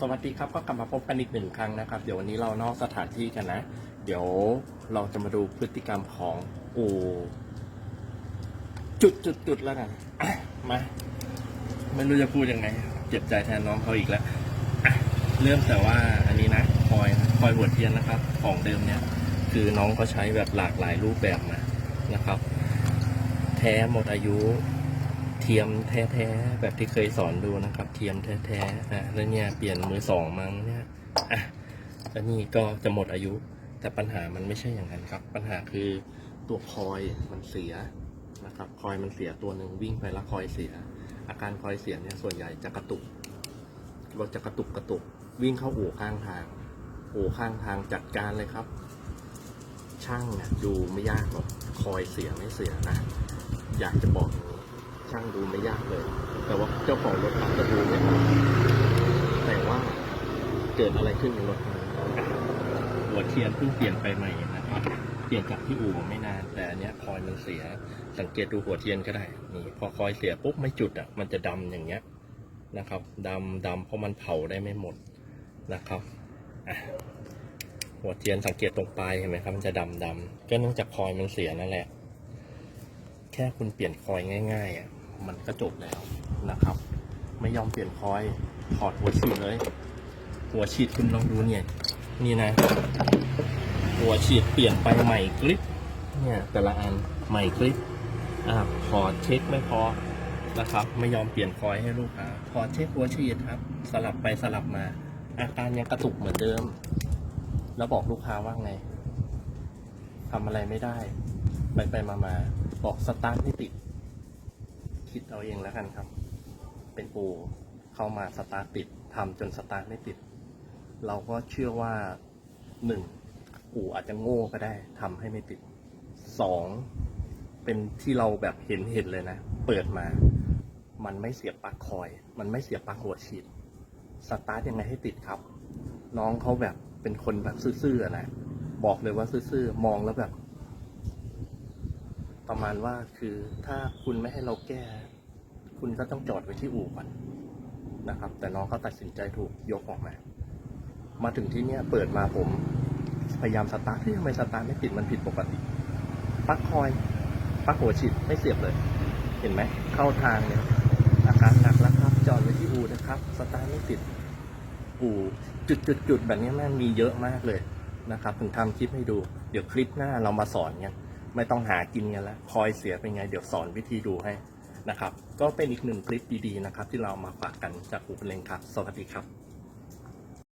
สวัสดีครับก็กลับมาพบกันอีกหนึ่งครั้งนะครับ เดี๋ยววันนี้เรานอกสถานที่กันนะ เดี๋ยวเราจะมาดูพฤติกรรมของอูจุดจุดจุดแล้วกันมาไม่รู้จะพูดยังไง เจ็บใจแทนน้องเขาอีกแล้วเริ่มแต่ว่าอันนี้นะคอยคอยหัวเทียนนะครับ ของเดิมเนี่ย คือน้องเขาใช้แบบหลากหลายรูปแบบนะนะครับ แท้หมดอายุ เทียมแท้ๆแบบที่เคยสอนดูนะครับ เทียมแท้ๆอะแล้วเนี่ยเปลี่ยนมือสองมั้งเนี่ยอะแล้วนี่ก็จะหมดอายุ แต่ปัญหามันไม่ใช่อย่างนั้นครับ ปัญหาคือตัวคอยมันเสียนะครับคอยมันเสียตัวหนึ่งวิ่งไปแล้วคอยเสีย อาการคอยเสียเนี่ยส่วนใหญ่จะกระตุกรถจะกระตุกกระตุก วิ่งเข้าอู่ข้างทางอู่ข้างทางจัดการเลยครับ ช่างเนี่ยดูไม่ยากหรอกคอยเสียไม่เสียนะ อยากจะบอกอย่างนี้ ช่างดูไม่ยากเลย แต่ว่าเจ้าของรถอาจจะดูไม่ออกแต่ว่าเกิดอะไรขึ้นในรถนี้หัวเทียนเพิ่งเปลี่ยนไปใหม่นะครับ เปลี่ยนจากที่อู่ไม่นาน แต่อันเนี้ยคอยมันเสีย สังเกตดูหัวเทียนก็ได้ นี่พอคอยเสียปุ๊บไม่จุดอะ มันจะดำอย่างเงี้ยนะครับดำดำเพราะมันเผาได้ไม่หมดนะครับหัวเทียนสังเกตตรงปลายเห็นไหมครับ มันจะดำดำก็เนื่องจากคอยมันเสียนั่นแหละ แค่คุณเปลี่ยนคอยง่ายๆอะ มันก็จบแล้วนะครับ ไม่ยอมเปลี่ยนคอยถอดหัวฉีดเลย หัวฉีดคุณลองดูเนี่ย นี่นะ หัวฉีดเปลี่ยนไปใหม่กริป เนี่ยแต่ละอันใหม่กริปอ่าพอเช็คไม่พอนะครับ ไม่ยอมเปลี่ยนคอยให้ลูกค้าพอเช็คหัวฉีดครับ สลับไปสลับมา อาการยังกระตุกเหมือนเดิม แล้วบอกลูกค้าว่าไงทำอะไรไม่ได้ ไปไปมามาบอกสตาร์ทไม่ติด คิดเอาเองแล้วกันครับ เป็นปูเข้ามาสตาร์ทติดทำจนสตาร์ทไม่ติด เราก็เชื่อว่าหนึ่งอู่อาจจะโง่ก็ได้ทำให้ไม่ติดสองเป็นที่เราแบบเห็นเห็นเลยนะ เปิดมา มันไม่เสียบปลั๊กคอย มันไม่เสียบปลั๊กหัวฉีดสตาร์ทยังไงให้ติดครับ น้องเขาแบบเป็นคนแบบซื่อๆนะบอกเลยว่าซื่อๆมองแล้วแบบ ประมาณว่าคือถ้าคุณไม่ให้เราแก้ คุณก็ต้องจอดไว้ที่อู่ก่อนนะครับ แต่น้องเขาตัดสินใจถูกยกออกมา มาถึงที่เนี่ยเปิดมาผม พยายามสตาร์ทที่ทำไมสตาร์ทไม่ติดมันผิดปกติปลั๊กคอยปลั๊กหัวฉีดไม่เสียบเลย เห็นไหมเข้าทางเนี่ยอาการหนักแล้วครับ จอดไว้ที่อู่นะครับ สตาร์ทไม่ติดอู่จุดๆๆแบบนี้แม่มีเยอะมากเลยนะครับ ถึงทำคลิปให้ดู เดี๋ยวคลิปหน้าเรามาสอนกันไม่ต้องหากินกันแล้วคอยเสียเป็นไง เดี๋ยวสอนวิธีดูให้ นะครับ ก็เป็นอีกหนึ่งคลิปดีๆนะครับ ที่เรามาฝากกันจากอูเป็นเลงครับ สวัสดีครับ